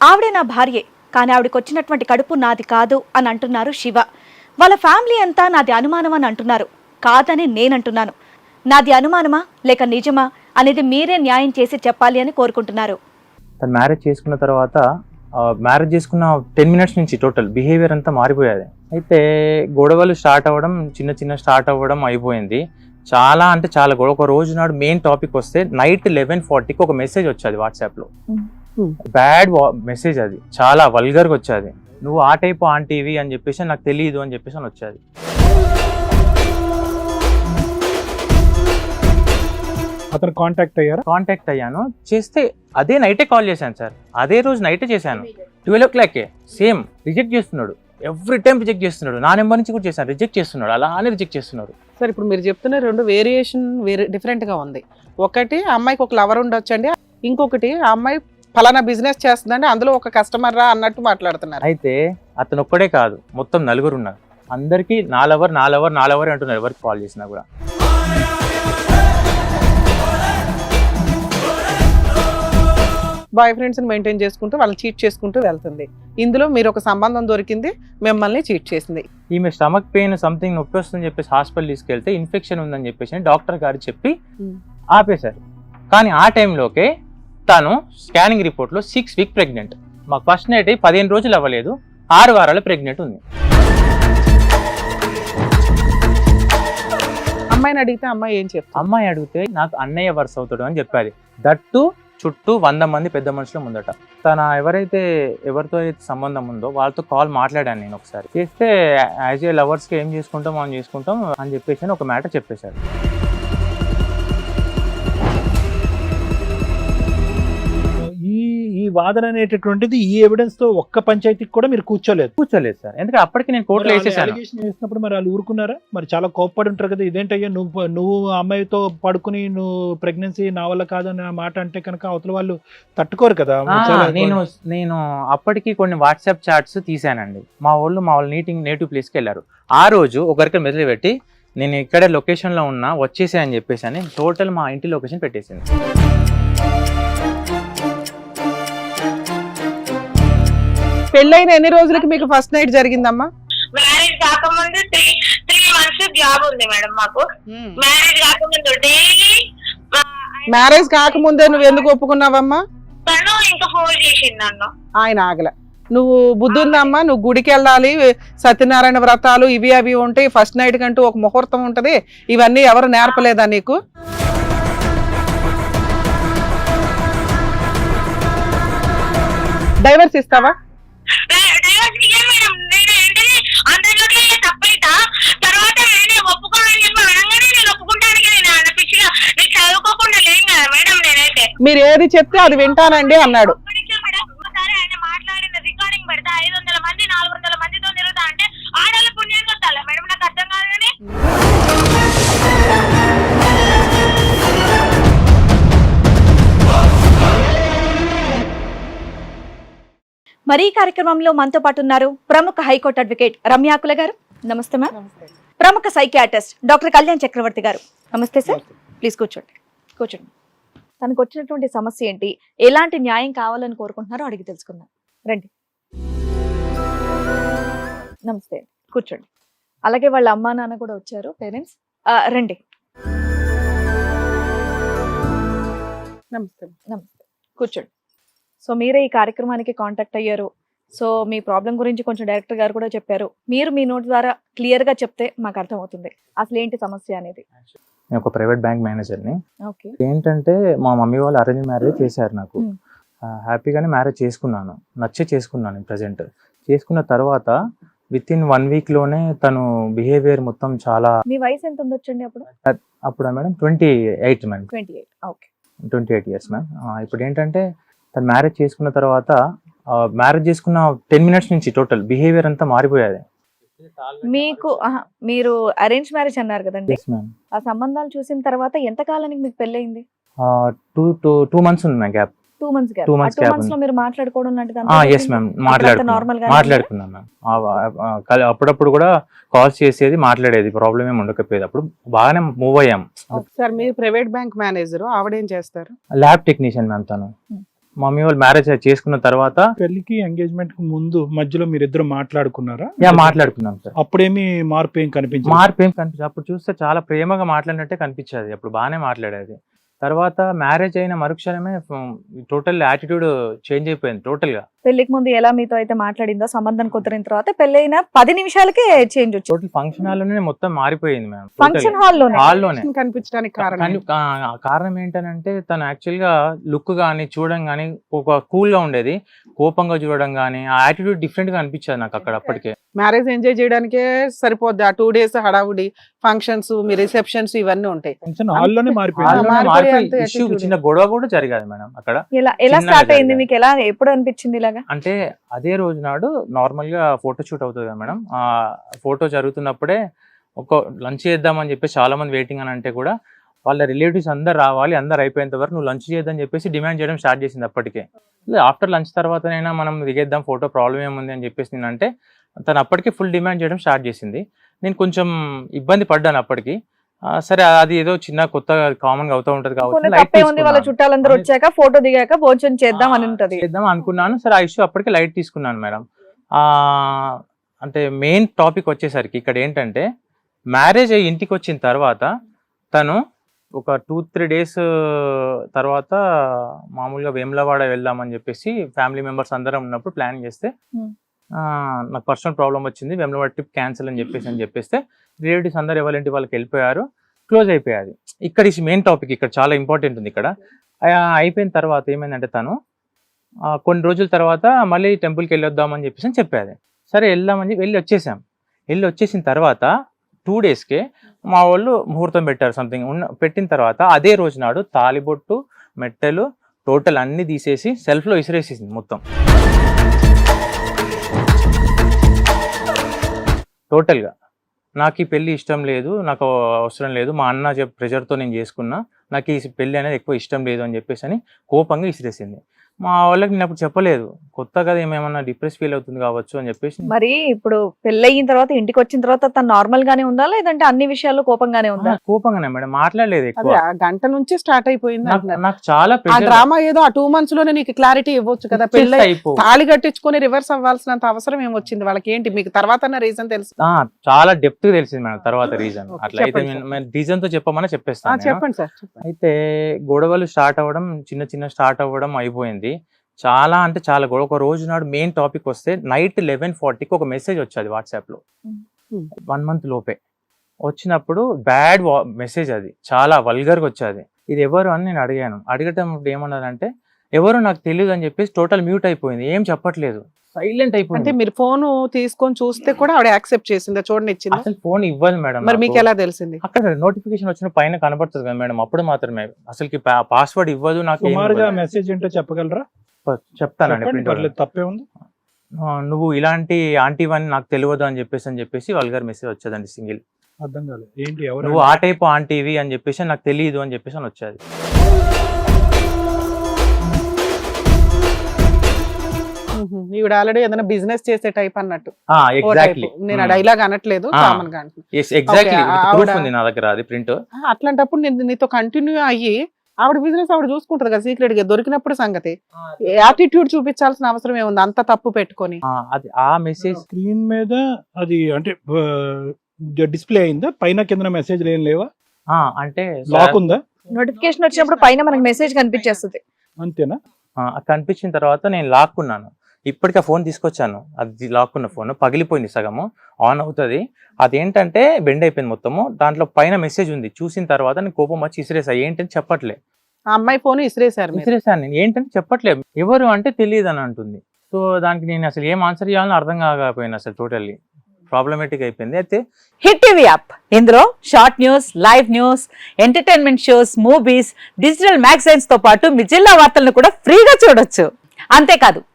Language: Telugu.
ఆవిడే నా భార్యే కానీ ఆవిడకి వచ్చినటువంటి కడుపు నాది కాదు అని అంటున్నారు శివ. వాళ్ళ ఫ్యామిలీ అంతా నాది అనుమానం అని అంటున్నారు. కాదని నేనంటున్నాను. నాది అనుమానమా లేక నిజమా అనేది మీరే న్యాయం చేసి చెప్పాలి అని కోరుకుంటున్నారు. తను మ్యారేజ్ చేసుకున్న తర్వాత మ్యారేజ్ చేసుకున్న టెన్ మినిట్స్ నుంచి టోటల్ బిహేవియర్ అంతా మారిపోయేది. అయితే గొడవలు స్టార్ట్ అవ్వడం చిన్న చిన్న స్టార్ట్ అవ్వడం అయిపోయింది. చాలా అంటే చాలా గొడవ. ఒక రోజు నాడు మెయిన్ టాపిక్ వస్తే నైట్ లెవెన్ ఫార్టీకి ఒక మెసేజ్ వచ్చేది వాట్సాప్లో. బ్యాడ్ మెసేజ్ అది. చాలా వల్గర్గా వచ్చేది. నువ్వు ఆ టైప్ ఆంటీవి అని చెప్పేసి నాకు తెలియదు అని చెప్పేసి అని వచ్చేది. అతను కాంటాక్ట్ అయ్యారా? కాంటాక్ట్ అయ్యాను. చేస్తే అదే నైటే కాల్ చేశాను సార్. అదే రోజు నైటే చేశాను. ట్వెల్వ్ ఓ క్లాకే సేమ్ రిజెక్ట్ చేస్తున్నాడు. ఎవ్రీ టైం రిజెక్ట్ చేస్తున్నాడు. నా నెంబర్ నుంచి కూడా చేశాను. రిజెక్ట్ చేస్తున్నాడు. అలానే రిజెక్ట్ చేస్తున్నాడు. సార్ ఇప్పుడు మీరు చెప్తున్న రెండు వేరియేషన్ వేరే డిఫరెంట్గా ఉంది. ఒకటి అమ్మాయికి ఒక లవర్ ఉండొచ్చండి. ఇంకొకటి ఆ అమ్మాయి ఫలానా బిజినెస్ చేస్తుందండి అందులో ఒక కస్టమర్ రా అన్నట్టు మాట్లాడుతున్నారు. అయితే అతను ఒక్కడే కాదు మొత్తం నలుగురు ఉన్నారు. అందరికీ నా లవర్ నా లవర్ నా లవర్ అంటున్నారు ఎవరికి కాల్ చేసినా కూడా. బాయ్ ఫ్రెండ్స్ని మెయింటైన్ చేసుకుంటూ వాళ్ళని చీట్ చేసుకుంటూ వెళ్తుంది. ఇందులో మీరు ఒక సంబంధం దొరికింది మిమ్మల్ని చీట్ చేసింది. ఈమె స్టమక్ పెయిన్ సంథింగ్ నొప్పి వస్తుందని చెప్పేసి హాస్పిటల్ తీసుకెళ్తే ఇన్ఫెక్షన్ ఉందని చెప్పేసి డాక్టర్ గారు చెప్పి Hmm. ఆపేశారు. కానీ ఆ టైంలోకే తను స్కానింగ్ రిపోర్ట్లో సిక్స్ వీక్ ప్రెగ్నెంట్. మాకు ఫస్ట్ నైట్ పదిహేను రోజులు అవ్వలేదు. ఆరు వారాలు ప్రెగ్నెంట్ ఉంది. అమ్మాయిని అడిగితే అమ్మాయి ఏం చెప్తుంది? అమ్మాయి అడిగితే నాకు అన్నయ్య వరుస అవుతాడు అని చెప్పాలి. దట్టు చుట్టూ వంద మంది పెద్ద మనుషుల ముందట. తన ఎవరైతే ఎవరితో అయితే సంబంధం ఉందో వాళ్ళతో కాల్ మాట్లాడాను నేను ఒకసారి. చేస్తే యాజ్ ఏ లవర్స్కి ఏం చేసుకుంటాం మనం చేసుకుంటాం అని చెప్పేసి అని ఒక మ్యాటర్ చెప్పేశారు. వాదన అనేటటువంటిది ఈ ఎవిడెన్స్తో ఒక్క పంచాయతీకి కూడా మీరు కూర్చోలేదు. కూర్చోలేదు సార్. ఎందుకంటే అప్పటికి నేను కోర్టులో వేసేసాను. వేసినప్పుడు మరి వాళ్ళు ఊరుకున్నారా? మరి చాలా కోప్పడి ఉంటారు కదా ఇదేంటయ్యా నువ్వు నువ్వు అమ్మాయితో పడుకుని నువ్వు ప్రెగ్నెన్సీ నా వల్ల కాదని ఆ మాట అంటే కనుక అవతల వాళ్ళు తట్టుకోరు కదా. నేను నేను అప్పటికి కొన్ని వాట్సాప్ చాట్స్ తీసానండి. మా వాళ్ళు మా వాళ్ళు నీటింగ్ నేటివ్ ప్లేస్కి వెళ్ళారు. ఆ రోజు ఒకరికి మెదలు పెట్టి నేను ఇక్కడే లొకేషన్లో ఉన్నా వచ్చేసే అని చెప్పేసి అని టోటల్ మా ఇంటి లొకేషన్ పెట్టేసింది. పెళ్ళైన ఎన్ని రోజులకి మీకు ఫస్ట్ నైట్ జరిగిందమ్మా? మ్యారేజ్ కాకముందు త్రీ త్రీ మంత్స్ జాబ్ ఉంది మేడం మాకు. మ్యారేజ్ కాకముందు డైలీ మ్యారేజ్ కాకముందే నువ్వు ఎందుకు ఒప్పుకున్నావమ్మా? తను ఇంకా ఫోన్ చేసింది నన్ను. ఆయన ఆగల. నువ్వు బుద్ధి ఉందమ్మా నువ్వు గుడికి వెళ్ళాలి సత్యనారాయణ వ్రతాలు ఇవి అవి ఉంటాయి. ఫస్ట్ నైట్ కంటూ ఒక ముహూర్తం ఉంటది. ఇవన్నీ ఎవరు నేర్పలేదా నీకు? డైవర్స్ ఇస్తావా? అందరిలోకి తప్పైతా? తర్వాత నేనే ఒప్పుకోనని చెప్పి అనగానే నేను ఒప్పుకుంటానికి నేను అన్న పిచ్చిగా నేను చదువుకోకుండా లేం కదా మేడం నేనైతే. మీరు ఏది చెప్తే అది వింటానండి అన్నాడు. మరి కార్యక్రమంలో మనతో పాటు ఉన్నారు ప్రముఖ హైకోర్టు అడ్వకేట్ రమ్యాకుల గారు. నమస్తే మ్యామ్. ప్రముఖ సైకియాట్రిస్ట్ డాక్టర్ కళ్యాణ్ చక్రవర్తి గారు. నమస్తే సార్. ప్లీజ్ కూర్చోండి. కూర్చోండి. తనకు వచ్చినటువంటి సమస్య ఏంటి? ఎలాంటి న్యాయం కావాలని కోరుకుంటున్నారో అడిగి తెలుసుకుందాం. రండి. నమస్తే. కూర్చోండి. అలాగే వాళ్ళ అమ్మా నాన్న కూడా వచ్చారు పేరెంట్స్. రండి. నమస్తే. నమస్తే. కూర్చోండి. సో మీరే ఈ కార్యక్రమానికి కాంటాక్ట్ అయ్యారు. సో మీ ప్రాబ్లం గురించి కొంచెం డైరెక్టర్ గారు కూడా చెప్పారు. మీరు మీ నోట్ ద్వారా క్లియర్గా చెప్తే మాకు అర్థమవుతుంది. అసలు ఏంటి సమస్య అనేది? నేను ఒక ప్రైవేట్ బ్యాంక్ మేనేజర్ని ఓకే. ఏంటంటే మా మమ్మీ వాళ్ళు అరేంజ్ మ్యారేజ్ చేశారు నాకు. Hmm. హ్యాపీగానే మ్యారేజ్ చేసుకున్నాను. నచ్చే చేసుకున్నాను ప్రజెంట్ చేసుకున్న తర్వాత విత్ ఇన్ వన్ వీక్లోనే తను బిహేవియర్ మొత్తం చాలా మీ వయసు ఎంత ఉండొచ్చండి అప్పుడు? అప్పుడు madam? Twenty eight madam twenty eight okay. Twenty eight years ma'am ఇప్పుడు ఏంటంటే తను మ్యారేజ్ చేసుకున్న తర్వాత మ్యారేజ్ చేసుకున్న టెన్ మినిట్స్ నుంచి టోటల్ బిహేవియర్ అంతా మారిపోయేది. మీకు మీరు అరేంజ్ మ్యారేజ్ అన్నారు కదండి. ఎస్ మ్యామ్ ఆ సంబంధాలు చూసిన తర్వాత ఎంత కాలానికి మీకు పెళ్ళయింది? టూ టూ టూ మంత్స్ ఉంది మ్యామ్ గ్యాప్. టూ మంత్స్ ఆ months టూ మంత్స్లో. మీరు మాట్లాడుకోవడం లాంటిది ఎస్ మ్యామ్ మాట్లాడుకున్నాం. నార్మల్గా మాట్లాడుకున్నాం మ్యామ్ అప్పుడప్పుడు కూడా కాల్స్ చేసేది మాట్లాడేది. ప్రాబ్లం ఏమి ఉండకపోయేది. అప్పుడు బాగానే మూవ్ అయ్యాం. సార్ మీరు ప్రైవేట్ బ్యాంక్ మేనేజర్. ఆవిడేం చేస్తారు? ల్యాబ్ టెక్నీషియన్ మ్యామ్ తను. Hmm. మమ్మీ వాళ్ళు మ్యారేజ్ చేసుకున్న తర్వాత పెళ్ళికి ఎంగేజ్మెంట్కి ముందు మధ్యలో మీరిద్దరు మాట్లాడుకున్నారా? యా మాట్లాడుకున్నాం సార్. అప్పుడేమి మార్పు ఏం కనిపించింది మార్పు ఏం కనిపించదు అప్పుడు చూస్తే చాలా ప్రేమగా మాట్లాడినట్టే కనిపించేది. అప్పుడు బాగానే మాట్లాడేది. తర్వాత మ్యారేజ్ అయిన మరుక్షణమే టోటల్ యాటిట్యూడ్ చేంజ్ అయిపోయింది టోటల్గా పెళ్ళికి ముందు ఎలా మీతో అయితే మాట్లాడిందో సంబంధం కుదిరిన తర్వాత పెళ్ళైన పది నిమిషాలకే చేంజ్ వచ్చింది. టోటల్ ఫంక్షన్ హాల్లోనే మొత్తం మారిపోయింది మ్యామ్ ఫంక్షన్ హాల్లోనే? హాల్లోనే. కనిపించడానికి కారణం కానీ ఆ, కారణం ఏంటనంటే తను యాక్చువల్గా లుక్ గానీ చూడడం గానీ ఒక కూల్గా ఉండేది. కోపంగా చూడడం గానీ ఆ యాటిట్యూడ్ డిఫరెంట్గా అనిపించేది నాకు అక్కడ అప్పటికే. మ్యారేజ్ ఎంజాయ్ చేయడానికే సరిపోద్ది ఆ టూ డేస్ హడావుడి. ఫంక్షన్స్ మీ రిసెప్షన్స్ ఇవన్నీ ఉంటాయి. ఫంక్షన్ హాల్లోనే మారిపోయింది. ఇష్యూ. చిన్న గొడవ కూడా జరిగేది మేడం అక్కడ. ఎలా స్టార్ట్ అయింది. మీకు ఎలా ఎప్పుడు అనిపించింది ఇలాగా? అంటే అదే రోజు నాడు నార్మల్గా ఫోటో షూట్ అవుతుంది కదా మేడం. ఆ ఫోటో జరుగుతున్నప్పుడే ఒక లంచ్ చేద్దామని చెప్పేసి చాలా మంది వెయిటింగ్ అని అంటే కూడా వాళ్ళ రిలేటివ్స్ అందరు రావాలి అందరు అయిపోయేంత వరకు నువ్వు లంచ్ చేద్దని చెప్పేసి డిమాండ్ చేయడం స్టార్ట్ చేసింది అప్పటికే. ఆఫ్టర్ లంచ్ తర్వాతనైనా మనం దిగేద్దాం ఫోటో ప్రాబ్లం ఏముంది అని చెప్పేసి నేను అంటే తను అప్పటికే ఫుల్ డిమాండ్ చేయడం స్టార్ట్ చేసింది. నేను కొంచెం ఇబ్బంది పడ్డాను అప్పటికి. సరే అది ఏదో చిన్న కొత్త కామన్గా అవుతూ ఉంటది కాబట్టి వాళ్ళ. చుట్టాలందరూ వచ్చాక ఫోటో దిగాక భోజనం చేద్దాం అని ఉంటది. చేద్దాం అనుకున్నాను. సరే ఆ ఇష్యూ అప్పటికే లైట్ తీసుకున్నాను మేడం. ఆ అంటే మెయిన్ టాపిక్ వచ్చేసరికి ఇక్కడ ఏంటంటే మ్యారేజ్ అయ్యి ఇంటికి వచ్చిన తర్వాత తను ఒక టూ త్రీ డేస్ తర్వాత మామూలుగా వేములవాడ వెళ్దామని చెప్పేసి ఫ్యామిలీ మెంబర్స్ అందరం ఉన్నప్పుడు ప్లాన్ చేస్తే నాకు పర్సనల్ ప్రాబ్లం వచ్చింది. వేములవాడ ట్రిప్ క్యాన్సిల్ అని చెప్పేసి అని చెప్పేస్తే రిలేటివ్స్ అందరు ఎవరింటి వాళ్ళకి వెళ్ళిపోయారు. క్లోజ్ అయిపోయాది. ఇక్కడ ఈ మెయిన్ టాపిక్ ఇక్కడ చాలా ఇంపార్టెంట్ ఉంది ఇక్కడ. అయిపోయిన తర్వాత ఏమైందంటే తను కొన్ని రోజుల తర్వాత మళ్ళీ టెంపుల్కి వెళ్ళొద్దామని చెప్పేసి అని చెప్పేది. సరే వెళ్దామని చెప్పి వెళ్ళి వచ్చేసాం. వెళ్ళి వచ్చేసిన తర్వాత టూ డేస్కే మా వాళ్ళు ముహూర్తం పెట్టారు సంథింగ్ ఉన్న పెట్టిన తర్వాత అదే రోజు నాడు తాలిబొట్టు మెట్టెలు టోటల్ అన్నీ తీసేసి సెల్ఫ్లో ఇసిరేసేసింది మొత్తం. టోటల్గా. నాకు ఈ పెళ్ళి ఇష్టం లేదు నాకు అవసరం లేదు మా అన్న చెప్ ప్రెషర్తో నేను చేసుకున్నా నాకు ఈ పెళ్ళి అనేది ఎక్కువ ఇష్టం లేదు అని చెప్పేసి అని కోపంగా ఇసిరేసింది మా వాళ్ళకి నేను అప్పుడు చెప్పలేదు. కొత్త కదా ఏమేమన్నా డిప్రెస్ ఫీల్ అవుతుంది కావచ్చు అని చెప్పేసి. మరి ఇప్పుడు పెళ్ళయిన తర్వాత ఇంటికి వచ్చిన తర్వాత తను నార్మల్ గానే ఉందా? లేదంటే అన్ని విషయాల్లో కోపంగానే ఉందా? కోపంగానే మేడం. మాట్లాడలేదు ఎక్కువ. గంట నుంచి స్టార్ట్ అయిపోయింది నాకు చాలా ఆ డ్రామా ఏదో ఆ టూ మంత్స్లోనే నీకు క్లారిటీ ఇవ్వచ్చు కదా. పెళ్ళి. తాళి కట్టించుకొని రివర్స్ అవ్వాల్సినంత అవసరం ఏమొచ్చింది? వాళ్ళకి ఏంటి మీకు తర్వాత రీజన్ తెలుసు. ఆ, చాలా డెప్త్గా తెలిసింది మేడం తర్వాత రీజన్ అట్లా అయితే రీజన్తో చెప్పమని ఆ, చెప్పేస్తాను. చెప్పండి సార్. అయితే గొడవలు స్టార్ట్ అవ్వడం చిన్న చిన్న స్టార్ట్ అవ్వడం అయిపోయింది. చాలా అంటే చాలా గొడవ. ఒక రోజు నాడు మెయిన్ టాపిక్ వస్తే నైట్ లెవెన్ ఫార్టీకి ఒక మెసేజ్ వచ్చేది వాట్సాప్లో. Hmm. వన్ మంత్ లోపే. వచ్చినప్పుడు బ్యాడ్ మెసేజ్ అది. చాలా వల్గర్గా వచ్చేది. ఇది ఎవరు అని నేను అడిగాను. అడగటం ఏమన్నారంటే ఎవరు నాకు తెలియదు అని చెప్పేసి టోటల్ మ్యూట్ అయిపోయింది. ఏం చెప్పట్లేదు. సైలెంట్ అంటే అయిపోయింది మీరు ఫోన్ తీసుకొని చూస్తే కూడా ఆవిడ యాక్సెప్ట్ చేసిందా? చూడండి ఇచ్చిందా? అసలు ఫోన్ ఇవ్వదు మేడం మరి మీకు. ఎలా తెలిసింది? అక్కడ నోటిఫికేషన్ వచ్చిన పైన కనబడుతుంది కదా మేడం అప్పుడు మాత్రమే. అసలుకి పాస్వర్డ్ ఇవ్వదు నాకు సుమారుగా. మెసేజ్ ఏంటో చెప్పగలరా? చెప్తానండి పర్లేదు తప్పే ఉంది. నువ్వు ఇలాంటి ఆంటీ వన్ నాకు తెలియదు అని చెప్పేసి అని చెప్పేసి వల్గర్ మెసేజ్ వచ్చేదండి సింగిల్. అర్థం కాలేదు. ఏంటి ఎవరు నువ్వు ఆ టైప్ ఆంటీవి అని చెప్పేసి నాకు తెలియదు అని చెప్పేసి అని వచ్చేది. ఈవిడ ఆల్రెడీ ఏదైనా బిజినెస్ చేసే టైప్ అన్నట్టు. ఎగ్జాక్ట్లీ. నేను ఆ డైలాగ్ అనట్లేదు. కామన్గా. ఎగ్జాక్ట్లీ నా దగ్గర అది ప్రింట్ అట్లాంటప్పుడు నేను నీతో కంటిన్యూ అయ్యి ఆవిడ బిజినెస్ ఆవిడ చూసుకుంటది కదా సీక్రెట్గా దొరికినప్పుడు సంగతి. యాటిట్యూడ్ చూపించాల్సిన అవసరం ఏముంది? అంత తప్పు పెట్టుకొని. అది ఆ మెసేజ్ స్క్రీన్ మీద అది అంటే డిస్ప్లే అయిందా? పైన కింద మెసేజ్ ఏం లేవా? అంటే లాక్ ఉందా? నోటిఫికేషన్ వచ్చినప్పుడు పైన మనకి మెసేజ్ కనిపించేస్తుంది. అంతేనా? కనిపించిన తర్వాత నేను లాక్కున్నాను ఇప్పటికి ఆ ఫోన్ తీసుకొచ్చాను. అది లాక్కున్న ఫోన్. పగిలిపోయింది సగము. ఆన్ అవుతుంది. అదేంటంటే బెండ్ అయిపోయింది మొత్తము. దాంట్లో పైన మెసేజ్ ఉంది. చూసిన తర్వాత నేను కోపం వచ్చి ఇసిరేసా. ఏంటని చెప్పట్లే. ఆ అమ్మాయి ఫోన్ ఇసిరేశారు మీరు. ఇసిరేసాను నేను. ఏంటని చెప్పట్లే. ఎవరు అంటే తెలియదు అని అంటుంది. సో దానికి నేను అసలు ఏం ఆన్సర్ చేయాలని అర్థం కాకపోయింది అసలు టోటల్లీ ప్రాబ్లమేటిక్ అయిపోయింది. అయితే హిట్ టీవీ యాప్ ఇందులో short news live news entertainment shows movies digital మ్యాగజైన్స్తో పాటు మీ జిల్లా వార్తలను కూడా ఫ్రీగా చూడొచ్చు. అంతేకాదు